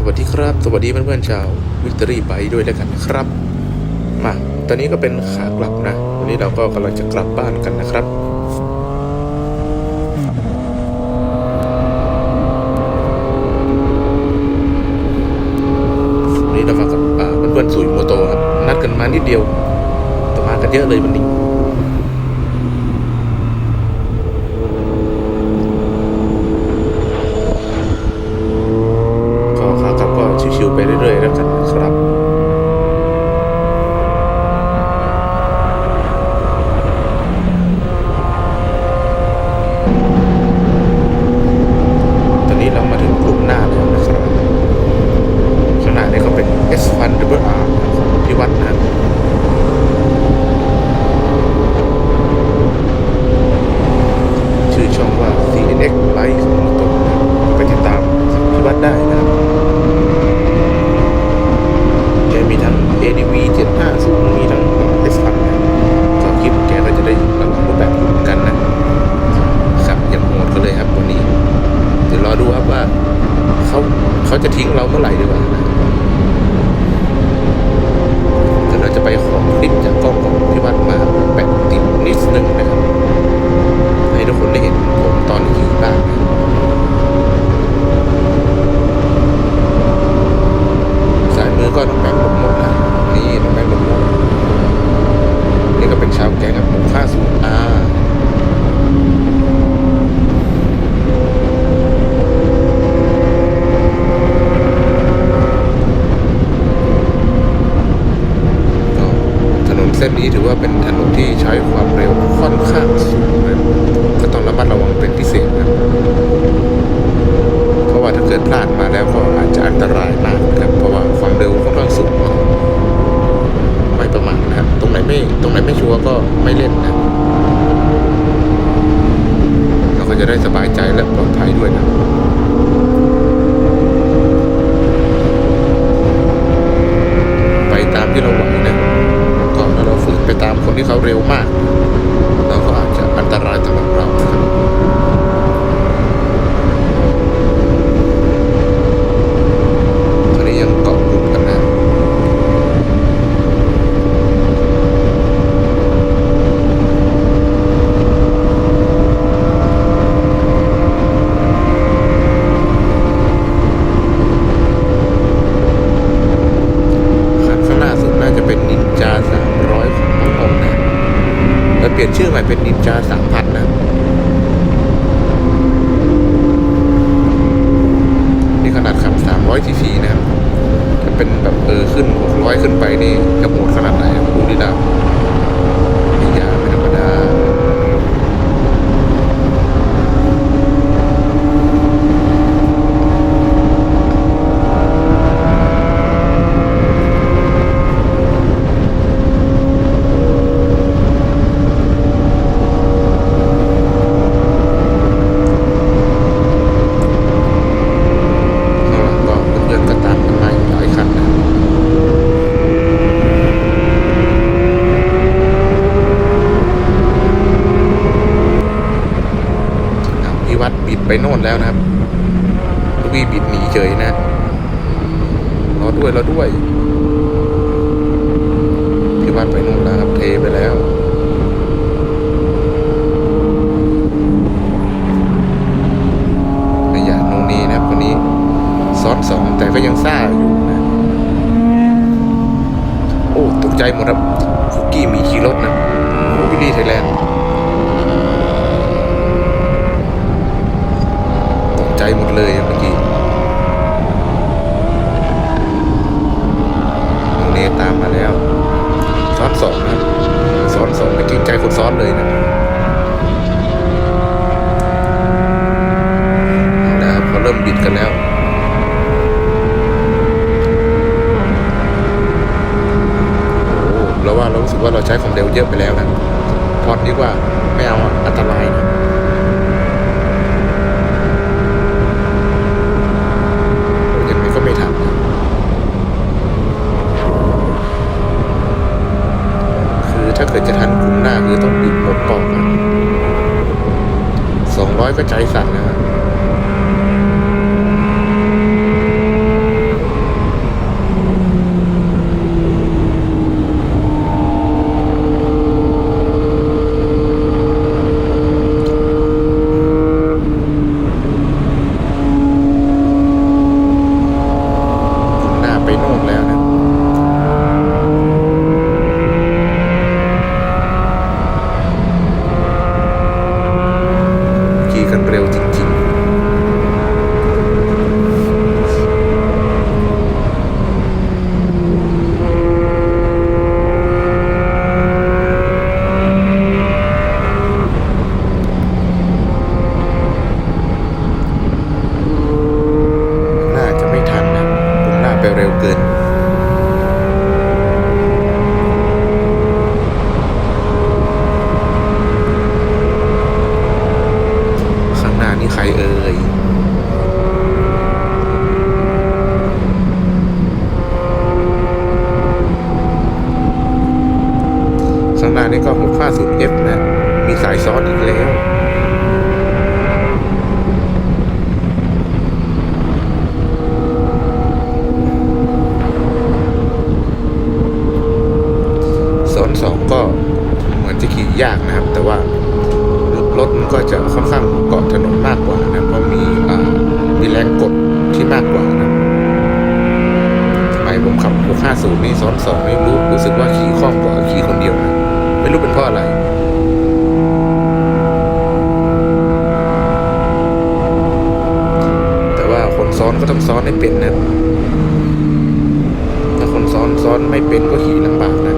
สวัสดีครับ สวัสดีเพื่อนๆชาววิกตอรี่ไบด้วยแล้วกันนะครับ มาตอนนี้ก็เป็นขากลับนะ วันนี้เราก็กำลังจะกลับบ้านกันนะครับวันนี้เรามากับเพื่อนๆสุยโมโตครับนัดกันมานิดเดียวแต่มากันเยอะเลยวันนี้ ก็ขากลับก็ชิวๆไปเรื่อยๆแล้วกันนะครับ ตอนนี้เรามาถึงกลุ่มหน้าแล้วนะครับข้างหน้านี่ก็เป็น S1 Double R ของพี่วัดนะครับชื่อช่องว่า CNX Live ของเราตัวนะครับไปติดตามพี่วัดได้นะครับ จะมีทั้ง ADV 750มีทั้ง S1 นะก็คลิปแกก็จะได้หลากหลายรูปแบบเหมือนกันนะครับอย่างโหดกันเลยครับวันนี้ เดี๋ยวรอดูครับว่าเขาเขา จะทิ้งเราเมื่อไหร่ดีกว่านะเดี๋ยวเราจะไปขอคลิปจากกล้องของพี่วัดมาแปะติดนิดนึงนะครับ ให้ทุกคนได้เห็นผมตอนขี่บ้างนะ สายมือก็น้องแบงค์หลบหมดนะนี่น้องแบงค์หลบหมดนี่ก็เป็นชาวแก๊งกับหมูค่าสูงอาก็ถนนเส้นนี้ถือว่าเป็นถนนที่ใช้ความเร็วค่อนข้างสูงเลยก็ต้องระมัดระวังเป็นพิเศษนะ เพราะว่าถ้าเกิดพลาดมาแล้วก็อาจจะอันตรายมากนะครับ เพราะว่าความเร็วค่อนข้างสูงไม่ประมาทนะครับ ตรงไหนไม่ตรงไหนไม่ชัวร์ก็ไม่เล่นนะเราก็จะได้สบายใจและปลอดภัยด้วยนะ ไปตามที่เราไหวนะก็ถ้าเราฝืนไปตามคนที่ เร็วมาก เราก็อาจจะอันตรายสำหรับเรานะครับ ตอนนี้ยังเกาะกลุ่มกันนะ คันข้างหน้าสุดน่าจะเป็นนินจาสามร้อยของน้ององนะแล้วเปลี่ยนชื่อใหม่ เป็นนินจาสามพันนะนี่ขนาดขับสามร้อยซีซีนะครับ ถ้าเป็นแบบเออขึ้นหกร้อยขึ้นไปนี่จะโหดขนาดไหนดูดิดาไม่ยาไม่ธรรมดา ข้างหลังก็เพื่อนๆก็ตามกันมาอยู่หลายคันนะอ้าวพี่วัดบิด ไปโน่นแล้วนะครับลูกพี่บิดหนีเฉยนะรอด้วยรอด้วยพี่วัดไปโน่นแล้วครับเทไปแล้วขยะโนนนีนะครับคนนี้ซ้อนสองแต่ก็ยังซ่าอยู่นะโอ้ตกใจหมดครับฟุกกี้มีขี่รถนะโอ้วิลลี่ไทยแลนด์ตกใจ หมดเลยเมื่อกี้เนตามมาแล้ว ซ้อนสองนะซ้อนสองไม่กรงใจคนซ้อนเลยนะเอาละครับเขาเริ่มบิดกันแล้วโอ้เราว่าเรารู้สึกว่าเราใช้ความเร็วเยอะไปแล้วนะพอดดีกว่าไม่เอาอะอันตรายนะโอ้ยังไงก็ไม่ทำนะคือถ้าเกิดจะทันคุมหน้าคือต้องบิดหมดปอกสองร้อย ก็ใจสั่นนะ เร็วเกิน ข้างหน้านี่ใครเอ่ย ข้างหน้านี่ก็ 650F นะ มีสายซ้อนอีกแล้ว สอนสอง ก็เหมือนจะขี่ยากนะครับ แต่ว่ารถมันก็จะค่อนข้างเกาะถนนมากกว่านะเพราะมีมีแรงกดที่มากกว่านะสมัยผมขับ 650 นี่ซ้อนสองนี่รู้รู้สึกว่าขี่คล่องกว่าขี่คนเดียวนะไม่รู้เป็นเพราะอะไรแต่ว่าคนซ้อนก็ต้องซ้อนให้เป็นนะ ถ้าคนซ้อนซ้อนไม่เป็นก็ขี่ลำบากนะ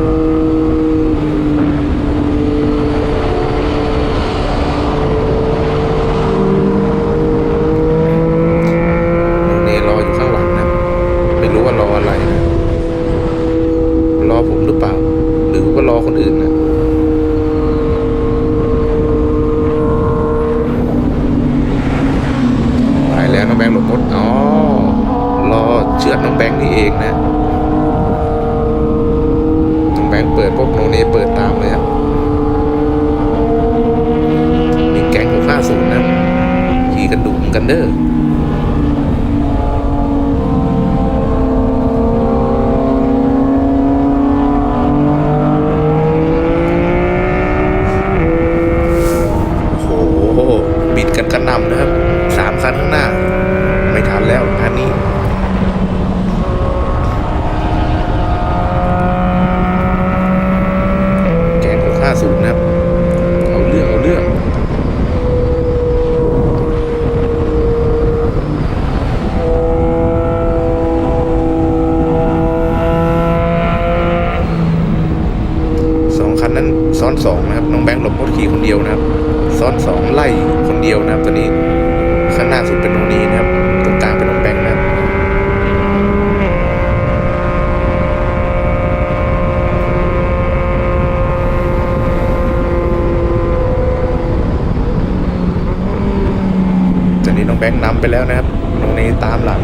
แบงค์นแล้วนะครับโนนีตามหลัง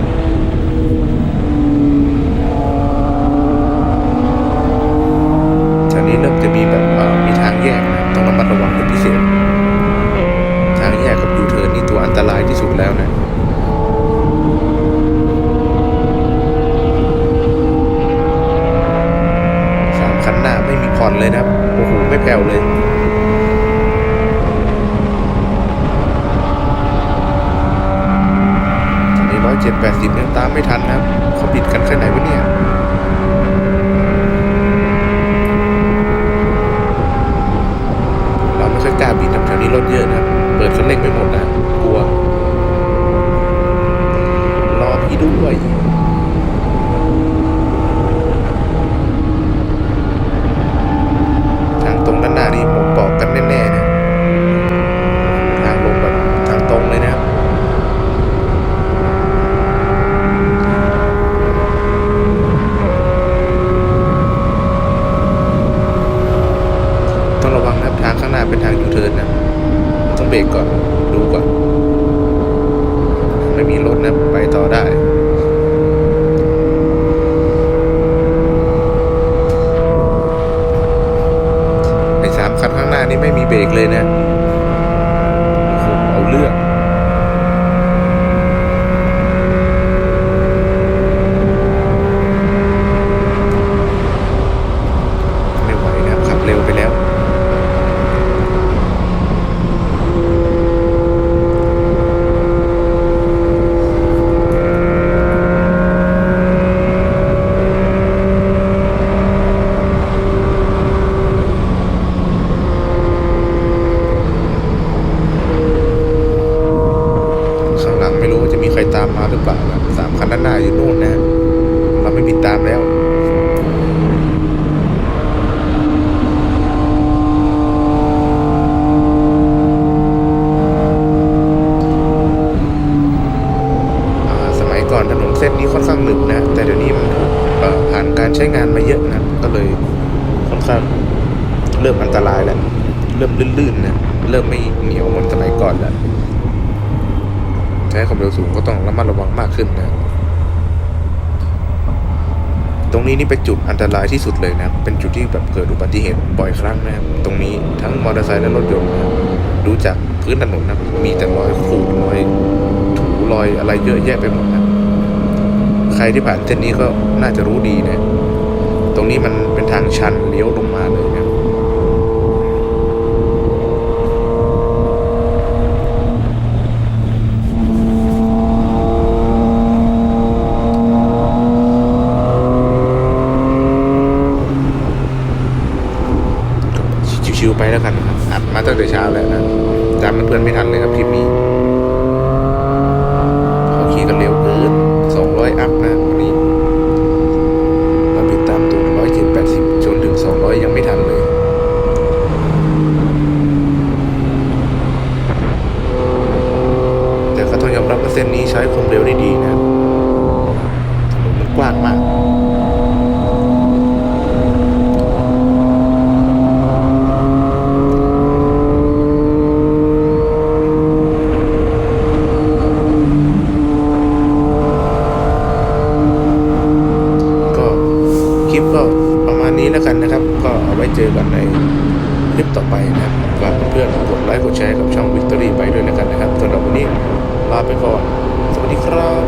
แถวนี้เริ่มจะมีแบบเอ่อมีทางแยกนะต้องระมัดระวังเป็นพิเศษ ทางแยกกับยูเทิร์นนี่ตัวอันตรายที่สุดแล้วนะสามคันหน้าไม่มีผ่อนเลยนะครับโอ้โหไม่แผ่วเลย ตอนนี้ร้อยเจ็ดแปดสิบยังตามไม่ทันนะครับเขาบิดกันแค่ไหนวะเนี่ยเราไม่ค่อยกล้าบิดนะแถวนี้รถเยอะนะเปิดคันเล็กไปหมดนะ กลัว รอพี่ด้วย ทางตรงด้านหน้านี่หมดปอกกันแน่ๆนะ ทางลงแบบทางตรงเลยนะครับ ต้องระวังนะครับทางข้างหน้าเป็นทางยูเทิร์นนะ ต้องเบรกก่อน ดูก่อน ไม่มีรถนะ ไปต่อได้ ในสามคั นี่ไม่มีเบรกเลยนะเอาเลือก ไม่ไหวนะครับ ขับเร็วไปแล้ว ข้างหลังไม่รู้ว่าจะมีใครตามมาหรือเปล่านะสามคันด้านหน้าอยู่นู่นนะ เราไม่บิดตามแล้ว อ่าสมัยก่อนถนนเส้นนี้ค่อนข้างหนึบนะ แต่เดี๋ยวนี้มัน ใช้งานมาเยอะนะก็เลยค่อนข้างเริ่มอันตรายแล้ว เริ่มลื่นๆนะเริ่มไม่เหนียวเหมือนสมัยก่อนแล้ว ใช้ความเร็วสูงก็ต้องระมัดระวังมาก ขึ้นนะตรงนี้นี่เป็นจุดอันตรายที่สุดเลยนะ เป็นจุดที่แบบเกิดอุบัติเหตุบ่อยครั้งนะครับ ตรงนี้ทั้งมอเตอร์ไซค์และรถยนต์นะดูจากพื้นถนนนะมีแต่รอยขูดรอยถูรอยอะไรเยอะแยะไปหมดนะใครที่ผ่านเส้นนี้ก็น่าจะรู้ดีนะ ตรงนี้มันเป็นทางชันเลี้ยวลงมาเลยนะ ชิวๆไป แล้วกันครับอัดมาตั้งแต่เช้าแล้วนะตามเพื่อนไม่ทันเลยครับคลิปนี้เขาขี่กันเร็วเกินสองร้อยอัพนะวันนี้มาปิดตามตูนร้อยเจ็ดแปดสิบจนถึงสองร้อยยังไม่ทันเลยแต่ก็ต้องยอมรับว่าเส้นนี้ใช้ความเร็วได้ดีนะถนนมันกว้างมาก ก็คลิปก็ประมาณนี้ แล้วกันนะครับ ก็เอาไว้เจอกันในคลิปต่อไปนะครับฝากเพื่อนๆกดไลค์กดแชร์กับช่องวิกตอรี่ไปด้วยแล้วกันนะครับสำหรับวันนี้ลาไปก่อน สวัสดีครับ